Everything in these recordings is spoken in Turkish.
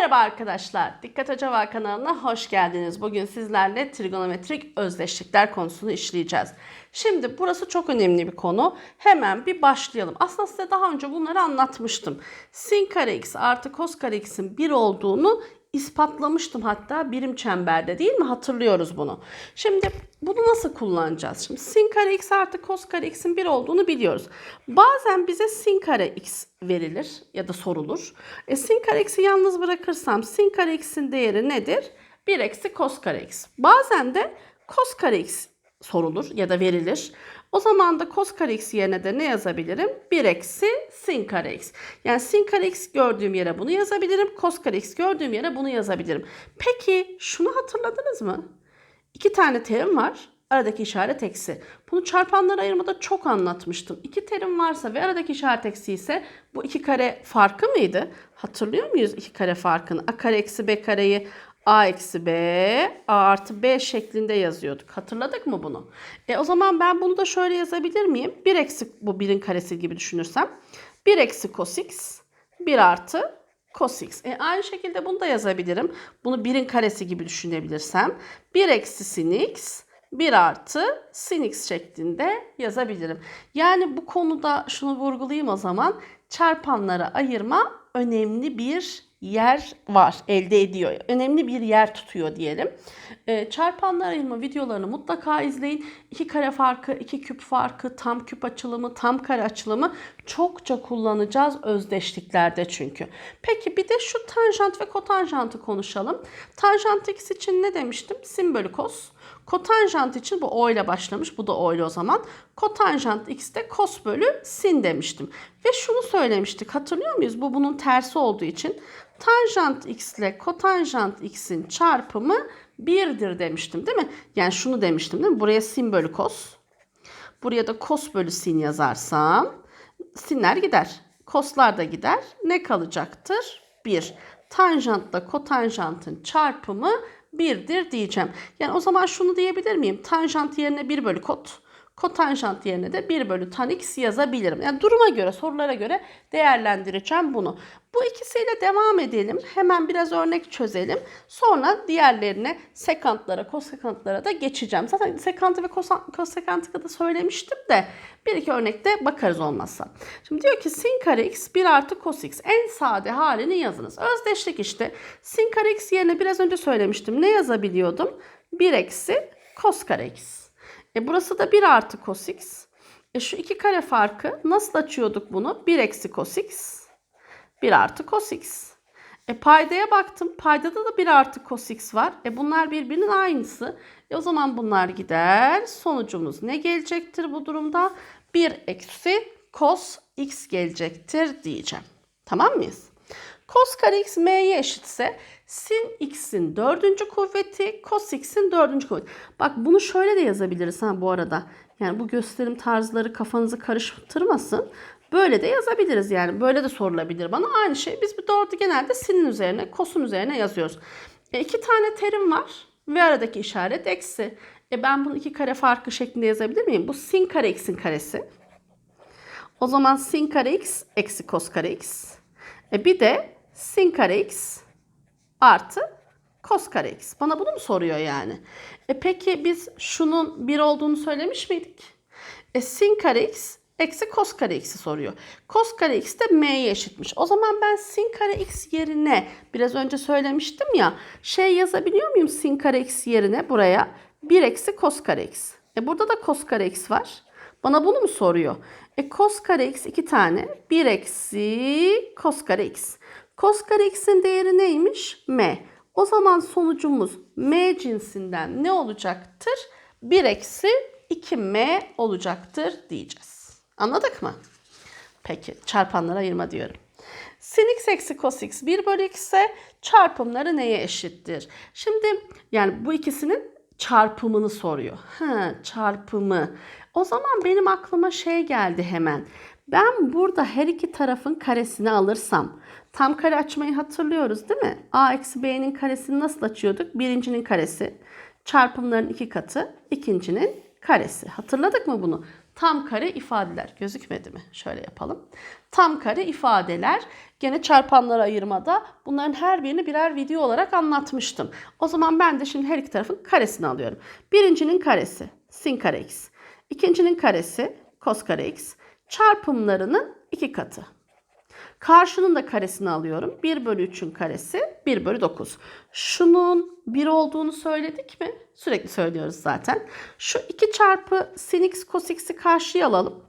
Merhaba arkadaşlar. Dikkat Hoca kanalına hoş geldiniz. Bugün sizlerle trigonometrik özdeşlikler konusunu işleyeceğiz. Şimdi burası çok önemli bir konu. Hemen bir başlayalım. Aslında size daha önce bunları anlatmıştım. Sin kare x artı kos kare x'in 1 olduğunu ispatlamıştım hatta birim çemberde değil mi? Hatırlıyoruz bunu. Şimdi bunu nasıl kullanacağız? Şimdi sin kare x artı kos kare x'in 1 olduğunu biliyoruz. Bazen bize sin kare x verilir ya da sorulur. E, sin kare x'i yalnız bırakırsam sin kare x'in değeri nedir? 1 eksi kos kare x. Bazen de kos kare x sorulur ya da verilir. O zaman da cos kare x yerine de ne yazabilirim? 1 eksi sin kare x. Yani sin kare x gördüğüm yere bunu yazabilirim. Cos kare x gördüğüm yere bunu yazabilirim. Peki şunu hatırladınız mı? İki tane terim var. Aradaki işaret eksi. Bunu çarpanlara ayırmada çok anlatmıştım. İki terim varsa ve aradaki işaret eksi ise bu iki kare farkı mıydı? Hatırlıyor muyuz iki kare farkını? A kare eksi B kareyi A eksi B, A artı B şeklinde yazıyorduk. Hatırladık mı bunu? E o zaman ben bunu da şöyle yazabilir miyim? 1 eksi bu birin karesi gibi düşünürsem. 1 eksi cos x, 1 artı cos x. E aynı şekilde bunu da yazabilirim. Bunu birin karesi gibi düşünebilirsem. 1 eksi sin x, 1 artı sin x şeklinde yazabilirim. Yani bu konuda şunu vurgulayayım o zaman. Çarpanlara ayırma önemli bir yer var, elde ediyor. Önemli bir yer tutuyor diyelim. E, çarpanlar ayırma videolarını mutlaka izleyin. İki kare farkı, iki küp farkı, tam küp açılımı, tam kare açılımı çokça kullanacağız özdeşliklerde çünkü. Peki bir de şu tanjant ve kotanjantı konuşalım. Tanjant x için ne demiştim? Sin bölü kos. Kotanjant için bu o ile başlamış. Bu da o ile o zaman. Kotanjant x de kos bölü sin demiştim. Ve şunu söylemiştik. Hatırlıyor muyuz? Bu bunun tersi olduğu için. Tanjant x ile kotanjant x'in çarpımı 1'dir demiştim değil mi? Yani şunu demiştim değil mi? Buraya sin bölü kos. Buraya da kos bölü sin yazarsam sinler gider. Koslar da gider. Ne kalacaktır? 1. Tanjantla kotanjantın çarpımı 1'dir diyeceğim. Yani o zaman şunu diyebilir miyim? Tanjant yerine 1 bölü kot. Kotanjant yerine de 1 bölü tan x yazabilirim. Yani duruma göre, sorulara göre değerlendireceğim bunu. Bu ikisiyle devam edelim. Hemen biraz örnek çözelim. Sonra diğerlerine sekantlara, kosekantlara da geçeceğim. Zaten sekantı ve kosekantı da söylemiştim de bir iki örnekte bakarız olmazsa. Şimdi diyor ki sin kare x 1 artı cos x. En sade halini yazınız. Özdeşlik işte. Sin kare x yerine biraz önce söylemiştim. Ne yazabiliyordum? 1 eksi cos kare x. E burası da 1 artı cos x. E şu iki kare farkı nasıl açıyorduk bunu? 1 eksi cos x. 1 artı cos x. E paydaya baktım. Paydada da 1 artı cos x var. E bunlar birbirinin aynısı. E o zaman bunlar gider. Sonucumuz ne gelecektir bu durumda? 1 eksi cos x gelecektir diyeceğim. Tamam mıyız? Cos kare x m'ye eşitse sin x'in dördüncü kuvveti cos x'in dördüncü kuvveti. Bak bunu şöyle de yazabiliriz ha bu arada. Yani bu gösterim tarzları kafanızı karıştırmasın. Böyle de yazabiliriz yani. Böyle de sorulabilir bana. Aynı şey biz bu dördü genelde sinin üzerine, cos'un üzerine yazıyoruz. E, iki tane terim var ve aradaki işaret eksi. E ben bunu iki kare farkı şeklinde yazabilir miyim? Bu sin kare x'in karesi. O zaman sin kare x eksi cos kare x. E bir de sin kare x artı cos kare x. Bana bunu mu soruyor yani? E peki biz şunun 1 olduğunu söylemiş miydik? E sin kare x eksi cos kare x'i soruyor. Cos kare x de m'ye eşitmiş. O zaman ben sin kare x yerine biraz önce söylemiştim ya şey yazabiliyor muyum sin kare x yerine buraya 1 eksi cos kare x. E burada da cos kare x var. Bana bunu mu soruyor? E cos kare x iki tane. 1 eksi cos kare x. Cos kare x'in değeri neymiş? M. O zaman sonucumuz M cinsinden ne olacaktır? 1 eksi 2M olacaktır diyeceğiz. Anladık mı? Peki çarpanlara ayırma diyorum. Sin x eksi cos x 1 bölü x ise çarpımları neye eşittir? Şimdi yani bu ikisinin çarpımını soruyor. Ha, çarpımı. O zaman benim aklıma şey geldi hemen. Ben burada her iki tarafın karesini alırsam tam kare açmayı hatırlıyoruz değil mi? A eksi B'nin karesini nasıl açıyorduk? Birincinin karesi çarpımların iki katı ikincinin karesi. Hatırladık mı bunu? Tam kare ifadeler. Gözükmedi mi? Şöyle yapalım. Tam kare ifadeler. Gene çarpanlara ayırmada bunların her birini birer video olarak anlatmıştım. O zaman ben de şimdi her iki tarafın karesini alıyorum. Birincinin karesi sin kare x. İkincinin karesi kos kare x. Çarpımlarının iki katı. Karşının da karesini alıyorum. 1 bölü 3'ün karesi 1 bölü 9. Şunun 1 olduğunu söyledik mi? Sürekli söylüyoruz zaten. Şu 2 çarpı sin x cos x'i karşıya alalım.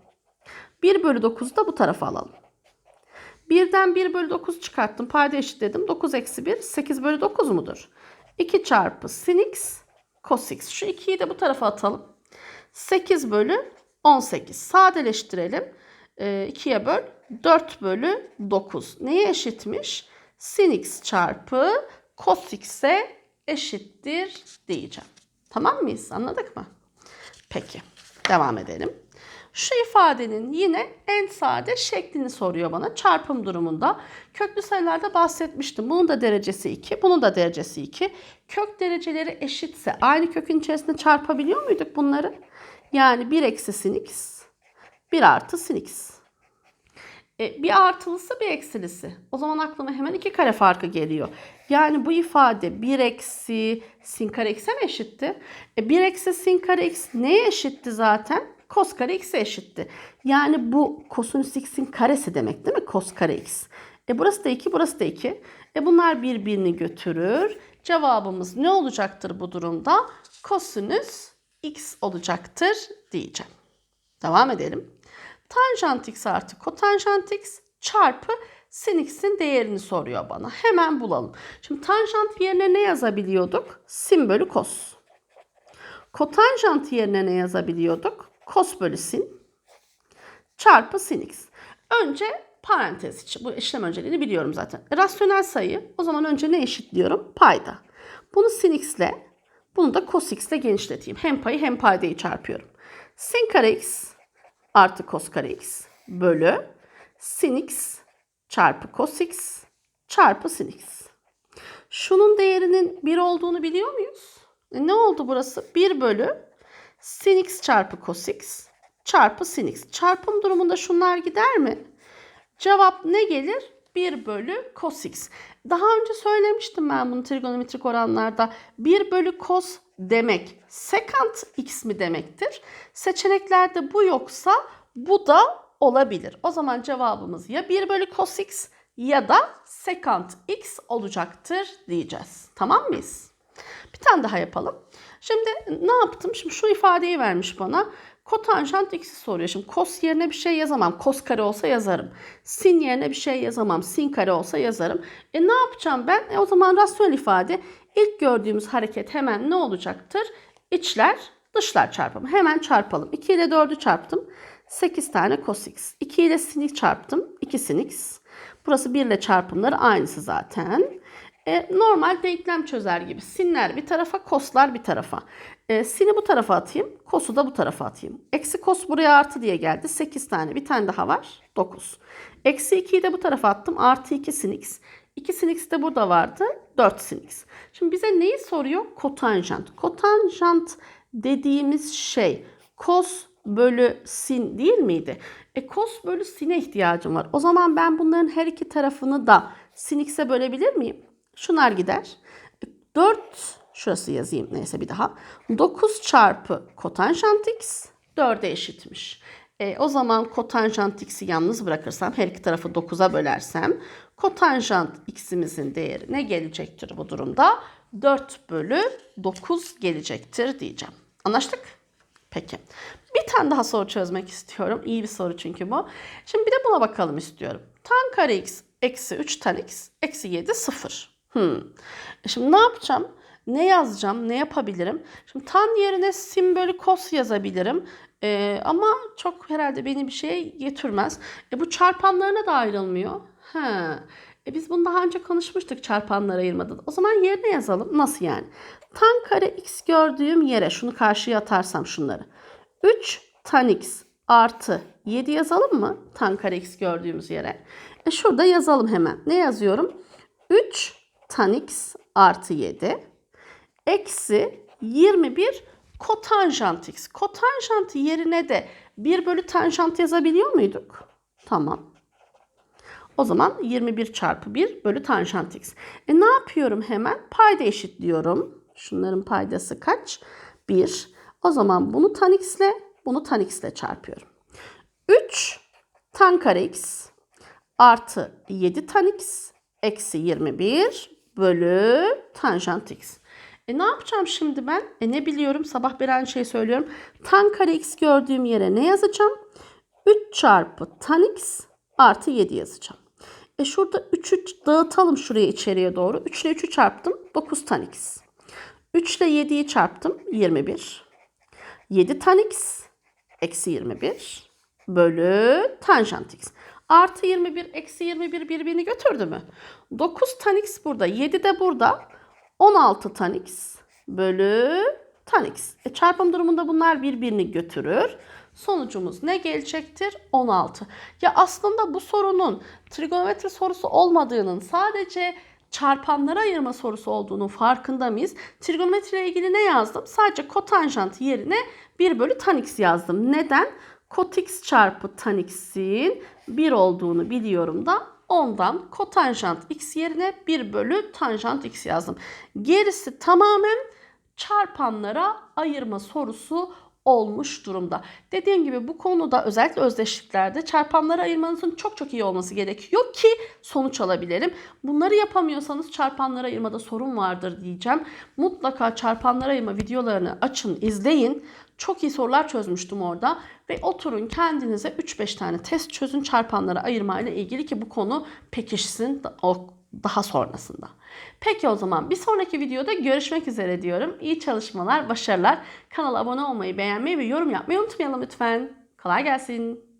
1 bölü 9'u da bu tarafa alalım. 1'den 1 bölü 9 çıkarttım. Payda eşitledim. 9 eksi 1 8 bölü 9 mudur? 2 çarpı sin x cos x. Şu 2'yi de bu tarafa atalım. 8 bölü 18. Sadeleştirelim. 2'ye böl 4 bölü 9. Neye eşitmiş? Sin x çarpı cos x'e eşittir diyeceğim. Tamam mıyız? Anladık mı? Peki. Devam edelim. Şu ifadenin yine en sade şeklini soruyor bana. Çarpım durumunda. Köklü sayılarda bahsetmiştim. Bunun da derecesi 2, bunun da derecesi 2. Kök dereceleri eşitse aynı kökün içerisinde çarpabiliyor muyduk bunları? Yani 1 eksi sin x, 1 artı sin x. E, bir artılısı bir eksilisi. O zaman aklıma hemen iki kare farkı geliyor. Yani bu ifade 1 eksi sin kare x'e mi eşitti? E, 1 eksi sin kare x neye eşitti zaten? Kos kare x'e eşitti. Yani bu kosinüs x'in karesi demek değil mi? Kos kare x. E burası da 2, burası da 2. E bunlar birbirini götürür. Cevabımız ne olacaktır bu durumda? Kosinüs x olacaktır diyeceğim. Devam edelim. Tanjant x artı kotanjant x çarpı sin x'in değerini soruyor bana. Hemen bulalım. Şimdi tanjant yerine ne yazabiliyorduk? Sin bölü kos. Kotanjant yerine ne yazabiliyorduk? Kos bölü sin çarpı sin x. Önce parantez içi. Bu işlem önceliğini biliyorum zaten. Rasyonel sayı. O zaman önce ne eşitliyorum? Payda. Bunu sin x ile bunu da cos x ile genişleteyim. Hem payı hem paydayı çarpıyorum. Sin kare x artı cos kare x bölü sin x çarpı cos x çarpı sin x. Şunun değerinin 1 olduğunu biliyor muyuz? E ne oldu burası? 1 bölü sin x çarpı cos x çarpı sin x. Çarpım durumunda şunlar gider mi? Cevap ne gelir? 1 bölü cos x. Daha önce söylemiştim ben bunu trigonometrik oranlarda. 1 bölü cos demek sekant x mi demektir? Seçeneklerde bu yoksa bu da olabilir. O zaman cevabımız ya 1 bölü cos x ya da sekant x olacaktır diyeceğiz. Tamam mıyız? Bir tane daha yapalım. Şimdi ne yaptım? Şimdi şu ifadeyi vermiş bana. Kotanjant x'i soruyor. Şimdi kos yerine bir şey yazamam. Kos kare olsa yazarım. Sin yerine bir şey yazamam. Sin kare olsa yazarım. E ne yapacağım ben? E o zaman rasyonel ifade ilk gördüğümüz hareket hemen ne olacaktır? İçler dışlar çarpımı. Hemen çarpalım. 2 ile 4'ü çarptım. 8 tane cos x. 2 ile sin çarptım. 2 sin x. Burası 1 ile çarpımları aynısı zaten. E, normal denklem çözer gibi. Sinler bir tarafa, koslar bir tarafa. E, sini bu tarafa atayım, kosu da bu tarafa atayım. Eksi kos buraya artı diye geldi. 8 tane. Bir tane daha var. 9. Eksi 2'yi de bu tarafa attım. Artı 2 sin x. 2 sin x de burada vardı. 4 sin x. Şimdi bize neyi soruyor? Kotanjant. Kotanjant dediğimiz şey kos bölü sin değil miydi? E kos bölü sine ihtiyacım var. O zaman ben bunların her iki tarafını da sin x'e bölebilir miyim? Şunlar gider. 4 şurası yazayım neyse bir daha. 9 çarpı kotanjant x 4'e eşitmiş. E, o zaman kotanjant x'i yalnız bırakırsam her iki tarafı 9'a bölersem kotanjant x'imizin değeri ne gelecektir bu durumda? 4 bölü 9 gelecektir diyeceğim. Anlaştık? Peki. Bir tane daha soru çözmek istiyorum. İyi bir soru çünkü bu. Şimdi bir de buna bakalım istiyorum. Tan kare x eksi 3 tan x eksi 7 0. Hmm. Şimdi ne yapacağım? Ne yazacağım? Ne yapabilirim? Şimdi tan yerine sin bölü kos yazabilirim. Ee, ama çok herhalde beni bir şeye getirmez. E, bu çarpanlarına da ayrılmıyor. Ha. E, biz bunu daha önce konuşmuştuk çarpanlara ayırmadan. O zaman yerine yazalım. Nasıl yani? Tan kare x gördüğüm yere şunu karşıya atarsam şunları. 3 tan x artı 7 yazalım mı? Tan kare x gördüğümüz yere. E, şurada yazalım hemen. Ne yazıyorum? 3 tan x artı 7 eksi 21 kotanjant x. Kotanjant yerine de 1 bölü tanjant yazabiliyor muyduk? Tamam. O zaman 21 çarpı 1 bölü tanjant x. E ne yapıyorum hemen? Payda eşitliyorum. Şunların paydası kaç? 1. O zaman bunu tan x ile bunu tan x ile çarpıyorum. 3 tan kare x artı 7 tan x eksi 21 bölü tanjant x. E ne yapacağım şimdi ben? E ne biliyorum? Sabah beri aynı şeyi söylüyorum. Tan kare x gördüğüm yere ne yazacağım? 3 çarpı tan x artı 7 yazacağım. E şurada 3'ü dağıtalım şuraya içeriye doğru. 3 ile 3'ü çarptım. 9 tan x. 3 ile 7'yi çarptım. 21. 7 tan x eksi 21 bölü tanjant x. Artı 21 eksi 21 birbirini götürdü mü? 9 tan x burada. 7 de burada. 16 tan x bölü tan x. E, çarpım durumunda bunlar birbirini götürür. Sonucumuz ne gelecektir? 16. Ya aslında bu sorunun trigonometri sorusu olmadığının sadece çarpanlara ayırma sorusu olduğunu farkında mıyız? Trigonometri ile ilgili ne yazdım? Sadece kotanjant yerine 1 bölü tan x yazdım. Neden? Kot x çarpı tan x'in 1 olduğunu biliyorum da ondan kotanjant x yerine 1 bölü tanjant x yazdım. Gerisi tamamen çarpanlara ayırma sorusu olmuş durumda. Dediğim gibi bu konuda özellikle özdeşliklerde çarpanlara ayırmanızın çok çok iyi olması gerekiyor ki sonuç alabilelim. Bunları yapamıyorsanız çarpanlara ayırmada sorun vardır diyeceğim. Mutlaka çarpanlara ayırma videolarını açın, izleyin. Çok iyi sorular çözmüştüm orada ve oturun kendinize 3-5 tane test çözün çarpanlara ayırmayla ilgili ki bu konu pekişsin daha sonrasında. Peki o zaman bir sonraki videoda görüşmek üzere diyorum. İyi çalışmalar, başarılar. Kanala abone olmayı, beğenmeyi ve yorum yapmayı unutmayalım lütfen. Kolay gelsin.